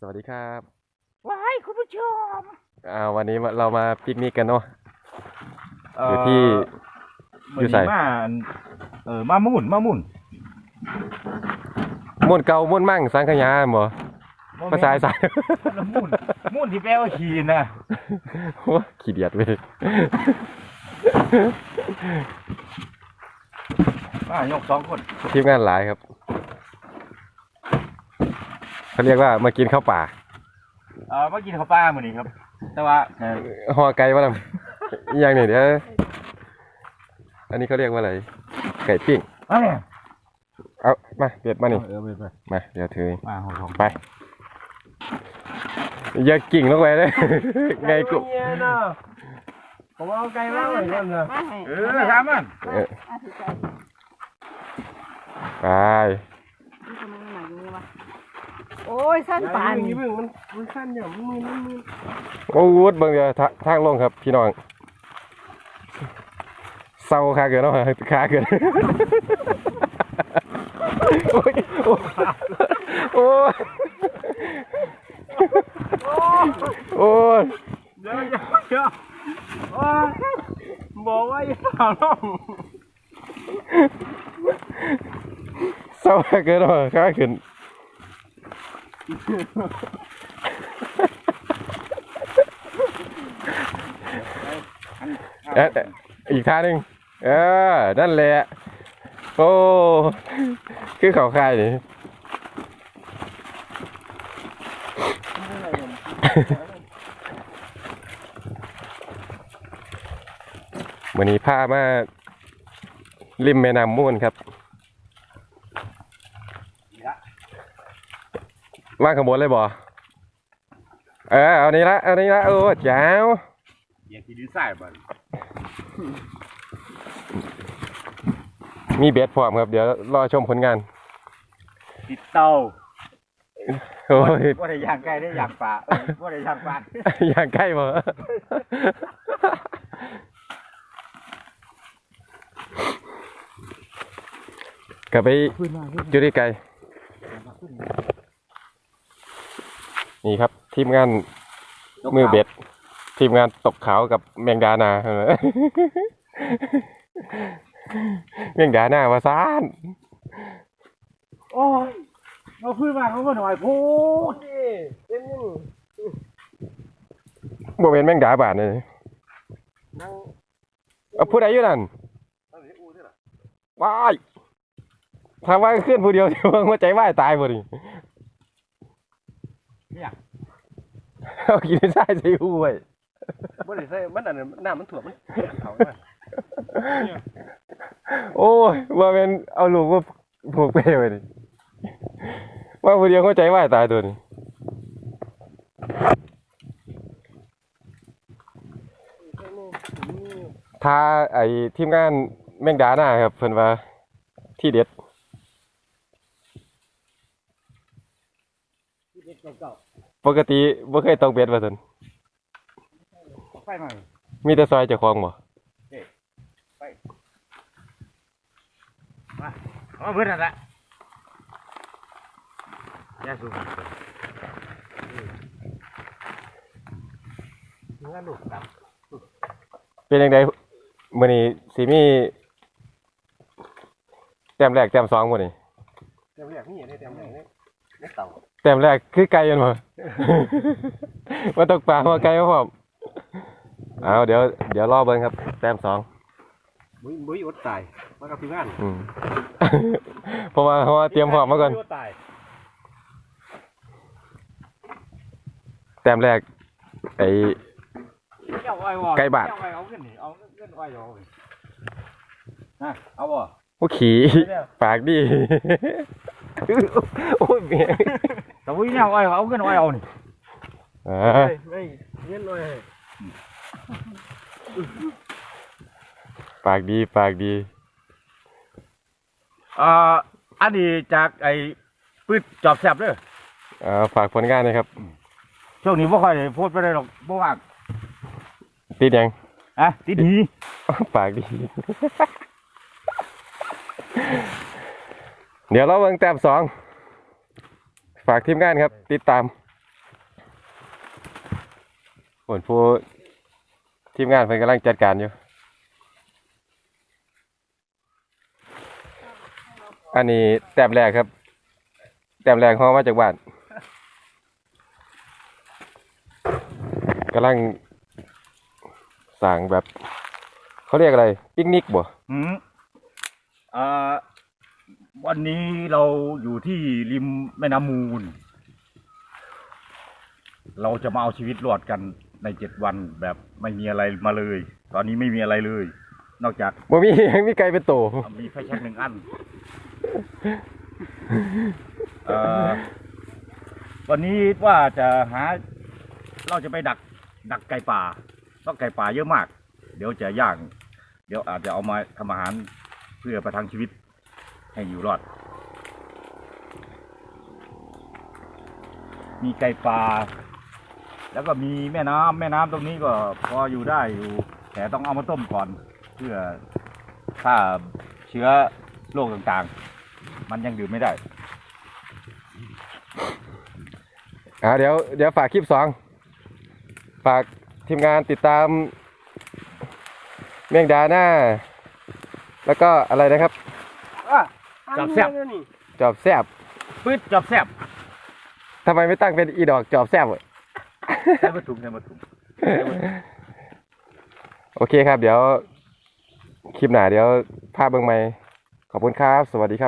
สวัสดีครับว้ายคุณผู้ชมอ่าวันนี้เรามาปิกนิกกันเนาะ อยู่ที่อยู่ไสมื้นี้มาเออมามุ่นมามุ่นม่วนเก่าม่วนมั่งสังขยาบ่บ่แม่นภาษาอีสานคนละมุ่นมุ่นที่แปลว่าขี่นะโอ้ขี้เดียดเว้ยมายกสองคนทีมงานหลายครับ เขาเรียกว่ามากินข้าวป่าเออมากินข้าวปลามื้อนี้ครับ แต่ว่าเออห่อไก่ว่าลำอหย่างหนึ่งเดี๋ยวอันนี้เขาเรียกว่าอะไร ไก่ปิ้งเอ้ยเอามาเบียดมานี่เออไปไปมาเดี๋ยวถือมาหัวทองไป อย่ากิ่งลงไปเลยไงกูผมเอาไก่มาเลยเนี่ยนะมาให้เออถามมันเออ มาถือใจไป นี่ทำไมมันหนักอย่างนี้วะ โอ้ยสั้นปานนี่มึงมันมันสั้นเนี่ยมันมือมันมือโอ้วุดเบิ่งเดี๋ยวทาทางลงครับ พี่น้องเศร้าคาเกินเนาะขาเกินโอ้ยโอ้ยโอ้ยโอ้ยเดี๋ยวเดี๋ยวเดี๋ยวโอ้ยบอกว่าอย่าถามน้องเศร้าคาเกินเนาะขาเกิน เอ๊ะเอ๊ะอีกท่าหนึ่งเออ นั่นแหละ โอ้ คือเขาคายนี่วันนี้พามาริมแม่น้ำมูลครับ ว่างขางบวนเลยบ่เออเอานี้ละเอานี้ละโอ้แจ๋วเหยียดที่ดินทรายบ่มีเบ็ดพร้อมครับ เดี๋ยวรอชมผลงาน ติดเตาโอ้ยบ่ได้ย่างไก่ได้ย่างปลาเออบ่ได้ย่างปลาอย่างใกล้บ่กลับไปอยู่ที่ไกล นี่ครับ ทีมงานมือเบ็ด ทีมงานตกขาวกับแมงดานาแมงดาหน้าวาซานโอ้ยเอาขึ้นมาเขาก็หน่อยพูดดิเต็มยังบ่เป็นแมงดาบาดเลยนั่งเอาผู้ใดอยู่นั่นว้ายทางว่าขึ้นผู้เดียวเดี๋ยวหัวใจว่ายตายบ่ดิเนี่ย เอากินใส่ใส่หูไว้บ่ได้ใส่มันอันนั้นน้ำมันถ่วมมันเขามาโอ้ยว่าเป็นเอาลูกมาผูกเป้ไว้ดิว่าผู้เดียวหัวใจว่ายตายตัวนี้ถ้าไอ้ทีมงานแมงดาหน้าครับเพิ่นว่าที่เด็ดเก่า ปกติบ่เคยตกเบ็ดว่าซั่นเอาไฟหน่อยมีแต่ซอยเจ้าของบ่เอาเพื่อนนั่นแหละยาสูบเนื้อหนุกดับเป็นจังไดมื้อนี้สิมีแต้มแรกแต้มสองบ่นี่เต็มอย่างนี้ได้เต็มอย่างนี้ได้เต่า แต้มแรกคือไก่แม่นบ่ มาตกปลามาไก่มาพร้อมเอาเดี๋ยวเดี๋ยวรอเบิ่งครับ แต้มสองบุ้ยบุ้ยอดตายมากับพี่งานอืมเพราะว่าเพราะว่าเตรียมพร้อมมาก่อนบุ้ยดตายแต้มแรกไอ้เจ้าอ้อยวอไก่บาทเจ้าอ้อยเอาเงินนี่เอาเงินอ้อยเอาไปนะเอาบ่ผู้ขี่ปากดีโอ้ยเมีย แต่ว่าเนี่ยอ้อยเอาเงินอ้อยเอานี่อ่าไม่ไม่เงี้ยหน่อยปากดีปากดีเอ่ออันนี้จากไอ้ปืดจอบแสบเด้ออ่าฝากผลงานหนะครับช่วงนี้บ่ค่อยได้พูดไปได้หรอกบ่ว่างติดยัง อะติดหนีปากดี เดี๋ยวเราเบิ่งแต้มสอง ฝากทีมงานครับ ติดตามผลผู้ทีมงานเพิ่นกำลังจัดการอยู่ อันนี้แต้มแรกครับ แต้มแรกเขามาจากบ้านกำลังสั่งแบบ เขาเรียกอะไร ปิกนิกบ่หืมอ่า วันนี้เราอยู่ที่ริมแม่น้ำมูล เราจะมาเอาชีวิตรอดกันในเจ็ดวันแบบไม่มีอะไรมาเลย ตอนนี้ไม่มีอะไรเลย นอกจากบ่มียังมีไก่เป็นโตมีไฟแช็กหนึ่งอันเอ่อวันนี้ว่าจะหา เราจะไปดัก ดักไก่ป่าเพราะไก่ป่าเยอะมาก เดี๋ยวจะย่าง เดี๋ยวอาจจะเอามาทำอาหารเพื่อประทังชีวิต ให้อยู่รอด มีไก่ป่าแล้วก็มีแม่น้ำแม่น้ำตรงนี้ก็พออยู่ได้อยู่ แต่ต้องเอามาต้มก่อน เพื่อฆ่าเชื้อโรคต่างๆ มันยังดื่มไม่ได้อ่าเดี๋ยวเดี๋ยวฝากคลิปสองฝากทีมงานติดตาม เมียงดาหน้า แล้วก็อะไรนะครับ จับแซ่บจอบแซบปื๊ดจับแซ่บทำไมไม่ตั้งเป็นอีดอกจอบแซบอะใช้วัตถุใช้วัตถุโอเคครับ เดี๋ยว คลิปหน้าเดี๋ยวภาพเบิ่งใหม่ขอบคุณครับ สวัสดีครับ